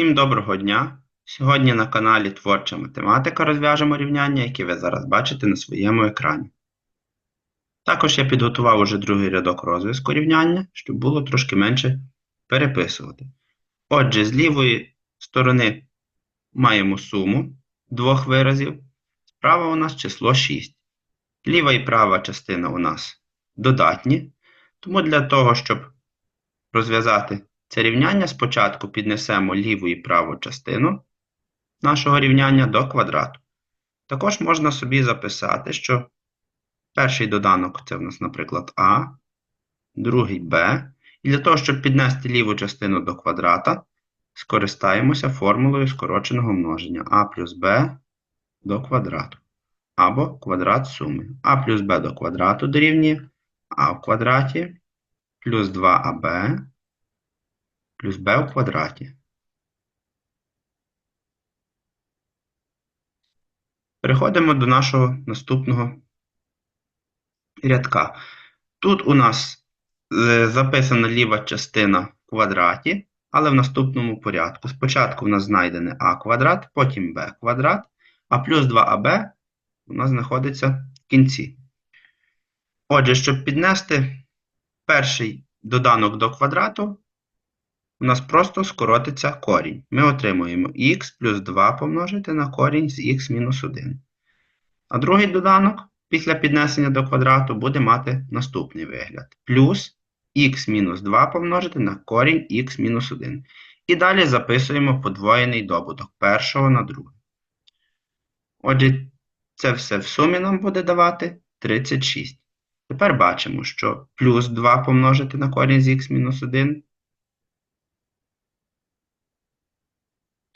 Всім доброго дня! Сьогодні на каналі Творча математика розв'яжемо рівняння, які ви зараз бачите на своєму екрані. Також я підготував уже другий рядок розв'язку рівняння, щоб було трошки менше переписувати. Отже, з лівої сторони маємо суму двох виразів. Справа у нас число 6. Ліва і права частина у нас додатні. Тому для того, щоб розв'язати це рівняння спочатку піднесемо ліву і праву частину нашого рівняння до квадрату. Також можна собі записати, що перший доданок це в нас, наприклад, А, другий Б. І для того, щоб піднести ліву частину до квадрата, скористаємося формулою скороченого множення А плюс Б до квадрату. Або квадрат суми. А плюс Б до квадрату дорівнює А в квадраті плюс 2АБ плюс b в квадраті. Переходимо до нашого наступного рядка. Тут у нас е, записана ліва частина в квадраті, але в наступному порядку. Спочатку в нас знайдене а квадрат, потім b квадрат, а плюс 2аб у нас знаходиться в кінці. Отже, щоб піднести перший доданок до квадрату, у нас просто скоротиться корінь. Ми отримуємо х плюс 2 помножити на корінь з х мінус 1. А другий доданок після піднесення до квадрату буде мати наступний вигляд. Плюс х мінус 2 помножити на корінь х мінус 1. І далі записуємо подвоєний добуток першого на другий. Отже, це все в сумі нам буде давати 36. Тепер бачимо, що плюс 2 помножити на корінь з х мінус 1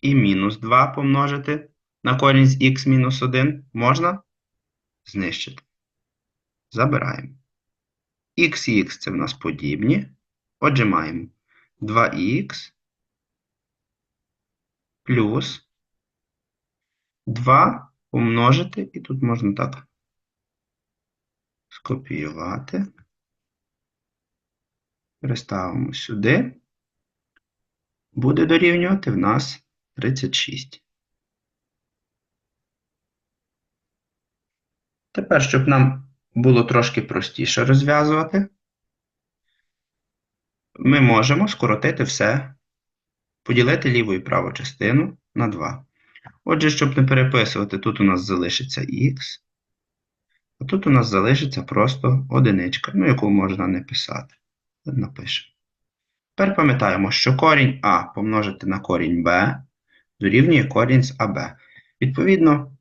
і мінус 2 помножити на корінь з х мінус 1 можна знищити. Забираємо. Х і х це в нас подібні. Отже, маємо 2х плюс 2 помножити, і тут можна так скопіювати. Переставимо сюди. Буде дорівнювати в нас 36. Тепер, щоб нам було трошки простіше розв'язувати, ми можемо скоротити все, поділити ліву і праву частину на 2. Отже, щоб не переписувати, тут у нас залишиться х, а тут у нас залишиться просто одиничка, ну, яку можна не писати. Напишемо. Тепер пам'ятаємо, що корінь А помножити на корінь Б дорівнює корінь з АБ. Відповідно,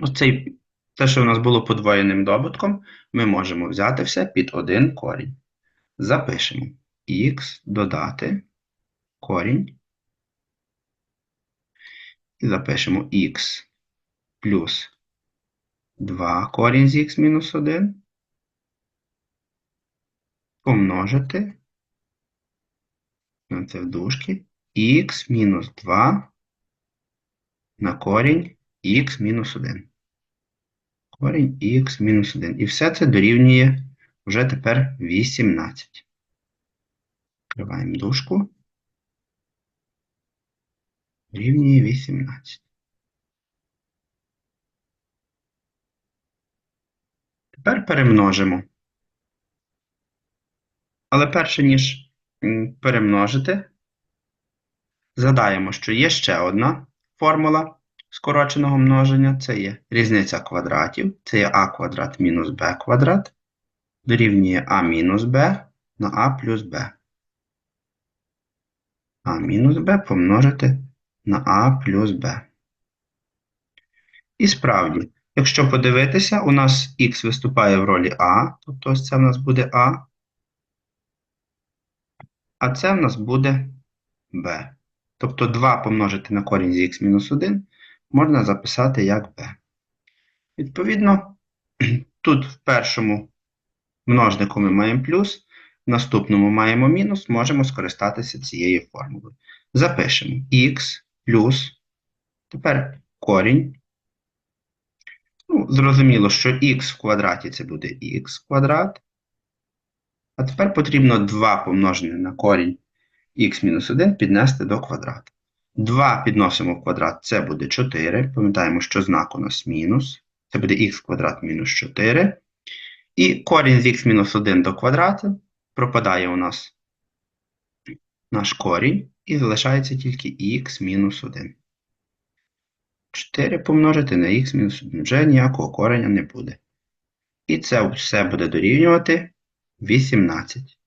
оцей, те, що у нас було подвоєним добутком, ми можемо взяти все під один корінь. Запишемо х додати корінь. І запишемо х плюс 2 корінь з х мінус 1 помножити це в дужки х мінус 2 на корінь х мінус 1. Корінь х мінус 1. І все це дорівнює вже тепер 18. Відкриваємо дужку. Дорівнює 18. Тепер перемножимо. Але перше, ніж перемножити, згадаємо, що є ще одна формула скороченого множення. Це є різниця квадратів. Це є а квадрат мінус b квадрат. Дорівнює а мінус b на а плюс b. а мінус b помножити на а плюс b. І справді, якщо подивитися, у нас х виступає в ролі а, тобто ось це в нас буде а. А це в нас буде b. Тобто 2 помножити на корінь з х мінус 1 можна записати як b. Відповідно, тут в першому множнику ми маємо плюс, в наступному маємо мінус, можемо скористатися цією формулою. Запишемо х плюс, тепер корінь. Ну, Зрозуміло, що х в квадраті це буде х квадрат. А тепер потрібно 2 помножене на корінь х-1 піднести до квадрату. 2 підносимо в квадрат, це буде 4. Пам'ятаємо, що знак у нас мінус. Це буде х квадрат мінус 4. І корінь з х-1 до квадрату пропадає у нас наш корінь і залишається тільки х мінус 1. 4 помножити на х мінус 1. Вже ніякого кореня не буде. І це все буде дорівнювати 18.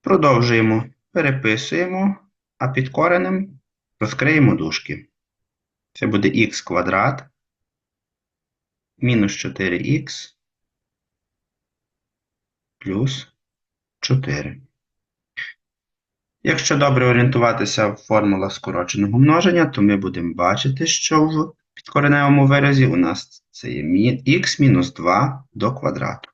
Продовжуємо. Переписуємо, а під коренем розкриємо дужки. Це буде х квадрат мінус 4х плюс 4. Якщо добре орієнтуватися в формулах скороченого множення, то ми будемо бачити, що в підкореневому виразі у нас це є х мінус 2 до квадрату.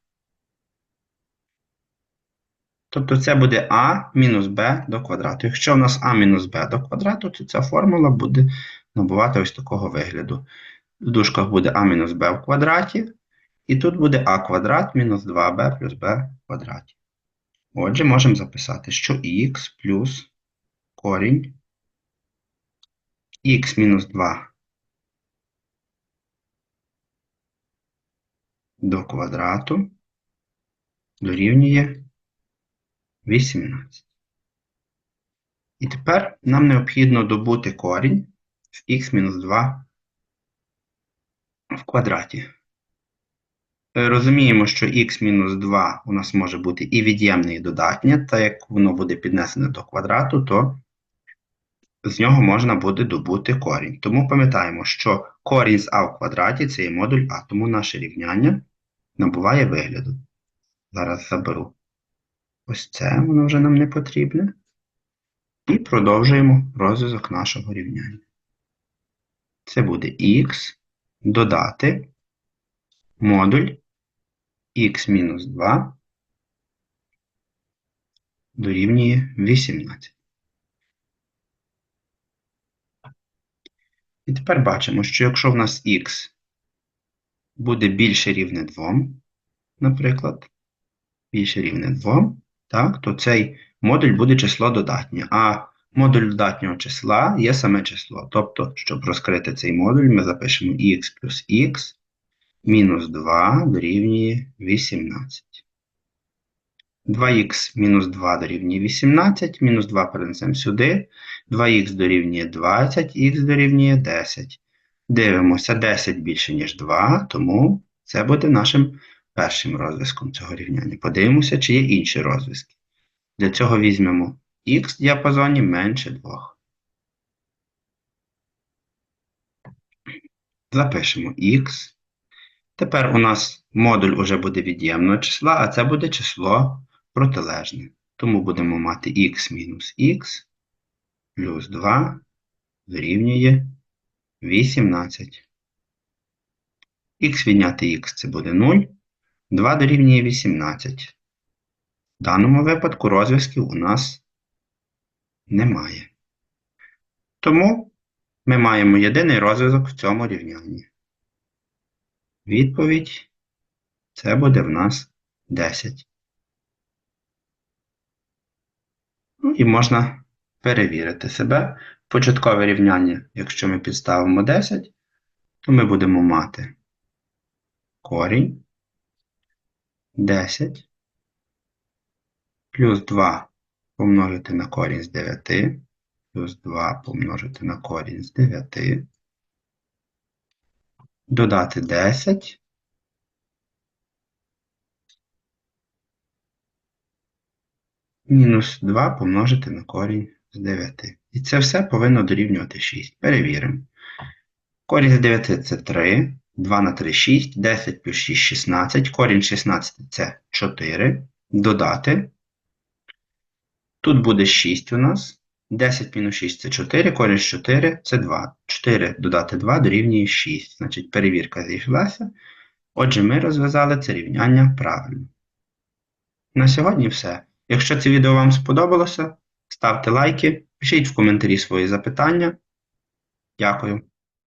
Тобто це буде а мінус b до квадрату. Якщо в нас а мінус b до квадрату, то ця формула буде набувати ось такого вигляду. В дужках буде а мінус b в квадраті, і тут буде а квадрат мінус 2b плюс b в квадраті. Отже, можемо записати, що х плюс корінь х мінус 2 до квадрату дорівнює 18. І тепер нам необхідно добути корінь з х мінус 2 в квадраті. Е, Розуміємо, що х мінус 2 у нас може бути і від'ємне, і додатнє, та як воно буде піднесене до квадрату, то з нього можна буде добути корінь. Тому пам'ятаємо, що корінь з а в квадраті це є модуль а, тому наше рівняння набуває вигляду. Зараз заберу ось це, воно вже нам не потрібне. І продовжуємо розв'язок нашого рівняння. Це буде х додати модуль х-2 дорівнює 18. І тепер бачимо, що якщо в нас х буде більше рівне 2, наприклад, більше рівне 2, так, то цей модуль буде число додатнє. А модуль додатнього числа є саме число. Тобто, щоб розкрити цей модуль, ми запишемо х плюс х мінус 2 дорівнює 18. 2х мінус 2 дорівнює 18, мінус 2 перенесемо сюди, 2х дорівнює 20, х дорівнює 10. Дивимося, 10 більше, ніж 2, тому це буде нашим першим розв'язком цього рівняння. Подивимося, чи є інші розв'язки. Для цього візьмемо х в діапазоні менше 2. Запишемо х. Тепер у нас модуль уже буде від'ємного числа, а це буде число протилежне. Тому будемо мати х мінус х плюс 2 дорівнює 18. х відняти х це буде 0. 2 дорівнює 18. В даному випадку розв'язків у нас немає. Тому ми маємо єдиний розв'язок в цьому рівнянні. Відповідь це буде в нас 10. Ну і можна перевірити себе. Початкове рівняння, якщо ми підставимо 10, то ми будемо мати корінь 10 плюс 2 помножити на корінь з 9, плюс 2 помножити на корінь з 9, додати 10, мінус 2 помножити на корінь з 9. І це все повинно дорівнювати 6. Перевіримо. Корінь з 9 це 3, 2 на 3 – 6, 10 плюс 6 – 16, корінь 16 – це 4, додати. Тут буде 6 у нас. 10 мінус 6 це 4, корінь з 4 це 2. 4 додати 2 дорівнює 6. Значить, перевірка зійшлася. Отже, ми розв'язали це рівняння правильно. На сьогодні все. Якщо це відео вам сподобалося, ставте лайки, пишіть в коментарі свої запитання. Дякую.